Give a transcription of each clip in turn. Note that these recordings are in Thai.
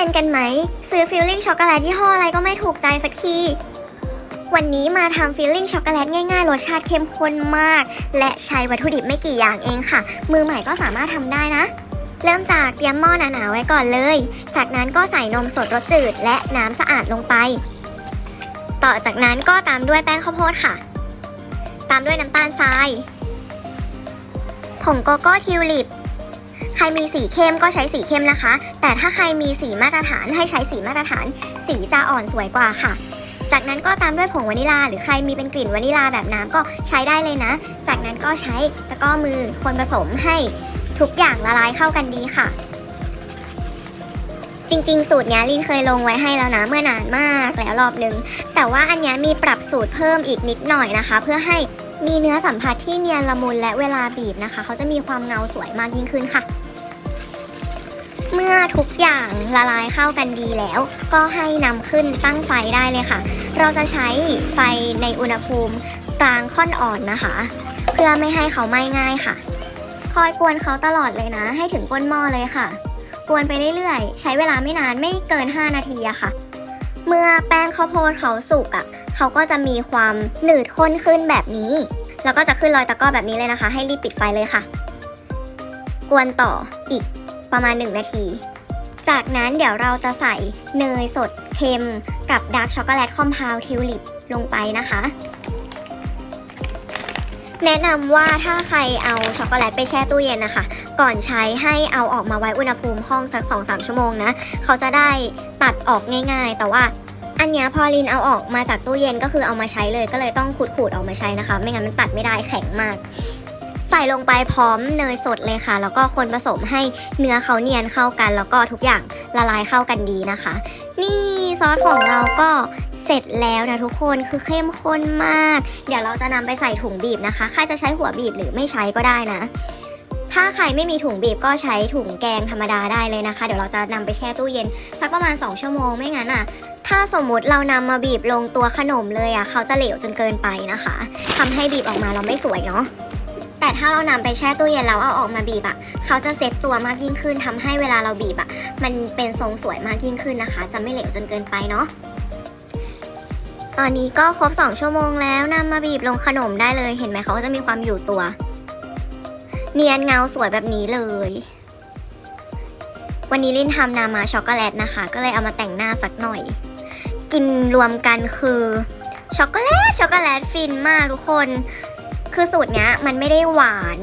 เป็นกันไหม ซื้อฟิลลิ่งช็อกโกแลตยี่ห้ออะไรก็ไม่ถูกใจสักที วันนี้มาทำฟิลลิ่งช็อกโกแลตง่ายๆ รสชาติเข้มข้นมาก และใช้วัตถุดิบไม่กี่อย่างเองค่ะ มือใหม่ก็สามารถทำได้นะ เริ่มจากเตรียมหม้อหนาๆไว้ก่อนเลย จากนั้นก็ใส่นมสดรสจืดและน้ำสะอาดลงไป ต่อจากนั้นก็ตามด้วยแป้งข้าวโพดค่ะ ตามด้วยน้ำตาลทราย ผงโกโก้ทิวลิป ครมีสีเข้มก็ใช้สีเข้มนะคะ แต่ถ้าใครมีสีมาตรฐานให้ใช้สีมาตรฐาน สีจะอ่อนสวยกว่าค่ะ จากนั้นก็ตามด้วยผงวานิลา หรือใครมีเป็นกลิ่นวานิลาแบบน้ำก็ใช้ได้เลยนะ จากนั้นก็ใช้ตะกร้อมือคนผสมให้ทุกอย่างละลายเข้ากันดีค่ะ จริงๆ สูตรนี้ลินเคยลงไว้ให้แล้วนะเมื่อนานมากแล้วรอบนึง แต่ว่าอันนี้มีปรับสูตรเพิ่มอีกนิดหน่อยนะคะ เพื่อให้มีเนื้อสัมผัสที่เนียนละมุนและเวลาบีบนะคะ เขาจะมีความเงาสวยมากยิ่งขึ้นค่ะ เมื่อทุกอย่างละลายเข้ากันดีแล้ว ก็ให้นำขึ้นตั้งไฟได้เลยค่ะ เราจะใช้ไฟในอุณหภูมิกลางค่อนอ่อนนะคะ เพื่อไม่ให้เขาไหม้ง่ายค่ะ คอยกวนเขาตลอดเลยนะ ให้ถึงก้นหม้อเลยค่ะ กวนไปเรื่อยๆ ใช้เวลาไม่นานไม่เกิน 5 นาทีอะค่ะ เมื่อแป้งข้าวโพดเขาสุกอะเขาก็จะมีความหนืดข้นขึ้นแบบนี้ แล้วก็จะขึ้นรอยตะก้อแบบนี้เลยนะคะ ให้รีบปิดไฟเลยค่ะ กวนต่ออีก ประมาณ 1 นาที จากนั้นเดี๋ยวเราจะใส่เนยสดเค็มกับดาร์กช็อกโกแลตคอมเพลทิวลิปลงไปนะคะ แนะนำว่าถ้าใครเอาช็อกโกแลตไปแช่ตู้เย็นนะคะ ก่อนใช้ให้เอาออกมาไว้อุณหภูมิห้องสัก 2-3 ชั่วโมงนะ เขาจะได้ตัดออกง่ายๆ แต่ว่าอันนี้พอลินเอาออกมาจากตู้เย็นก็คือเอามาใช้เลยก็เลยต้องขูดๆออกมาใช้นะคะ ไม่งั้นมันตัดไม่ได้แข็งมาก ใส่ลงไปพร้อมเนยสดเลยค่ะ แล้วก็คนผสมให้เนื้อเขาเนียนเข้ากัน แล้วก็ทุกอย่างละลายเข้ากันดีนะคะ นี่ซอสของเราก็เสร็จแล้วนะทุกคนคือเข้มข้นมาก เดี๋ยวเราจะนำไปใส่ถุงบีบนะคะใครจะใช้หัวบีบหรือไม่ใช้ก็ได้นะ ถ้าใครไม่มีถุงบีบก็ใช้ถุงแกงธรรมดาได้เลยนะคะ เดี๋ยวเราจะนำไปแช่ตู้เย็น สักประมาณ 2 ชั่วโมงไม่งั้นอะถ้าสมมุติเรานำมาบีบลงตัวขนมเลยอะเขาจะเหลวจนเกินไปนะคะทำให้บีบออกมาเราไม่สวยเนาะ แต่ถ้าเรานำไปแช่ตู้เย็นแล้วเอาออกมาบีบอะเขาจะเซ็ตตัวมากยิ่งขึ้นทำให้เวลาเราบีบอะมันเป็นทรงสวยมากยิ่งขึ้นนะคะ จะไม่เหลวจนเกินไปเนาะตอนนี้ก็ครบ 2 ชั่วโมงแล้วนำมาบีบลงขนมได้เลยเห็นไหมเขาก็จะมีความอยู่ตัว เนียนเงาสวยแบบนี้เลย วันนี้ลินทำนามาช็อกโกแลตนะคะ ก็เลยเอามาแต่งหน้าสักหน่อย กินรวมกันคือช็อกโกแลตช็อกโกแลตฟินมากทุกคน คือสูตรเนี้ยมันไม่ได้หวาน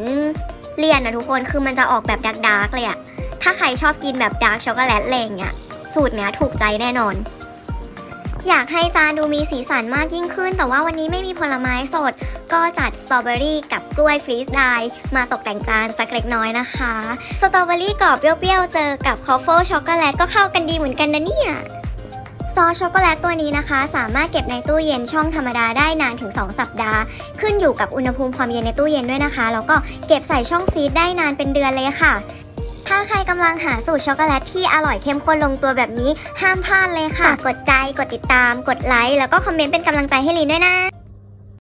เลี่ยนนะทุกคนคือมันจะออกแบบดาร์กๆเลยอะถ้าใครชอบกินแบบดาร์กช็อกโกแลตอะไรงเงี้ยสูตรเนี้ยถูกใจแน่นอน อยากให้จานดูมีสีสันมากยิ่งขึ้น แต่ว่าวันนี้ไม่มีผลไม้สด ก็จัดสตรอเบอรี่กับกล้วยฟรีสไดร์มาตกแต่งจานสักเล็กน้อยนะคะ สตรอเบอรี่กรอบเปรี้ยวๆเจอกับคอฟเฟิลช็อกโกแลตก็เข้ากันดีเหมือนกันนะเนี่ย ซอสช็อกโกแลตตัวนี้นะคะ สามารถเก็บในตู้เย็นช่องธรรมดาได้นานถึง 2 สัปดาห์ ขึ้นอยู่กับอุณหภูมิความเย็นในตู้เย็นด้วยนะคะ แล้วก็เก็บใส่ช่องฟรีซได้นานเป็นเดือนเลยค่ะ ถ้าใครกำลังหาสูตรช็อกโกแลตที่อร่อยเข้มข้นลงตัวแบบนี้ห้ามพลาดเลยค่ะ กดใจ กดติดตาม กดไลค์ แล้วก็คอมเมนต์เป็นกำลังใจให้ลีนด้วยนะ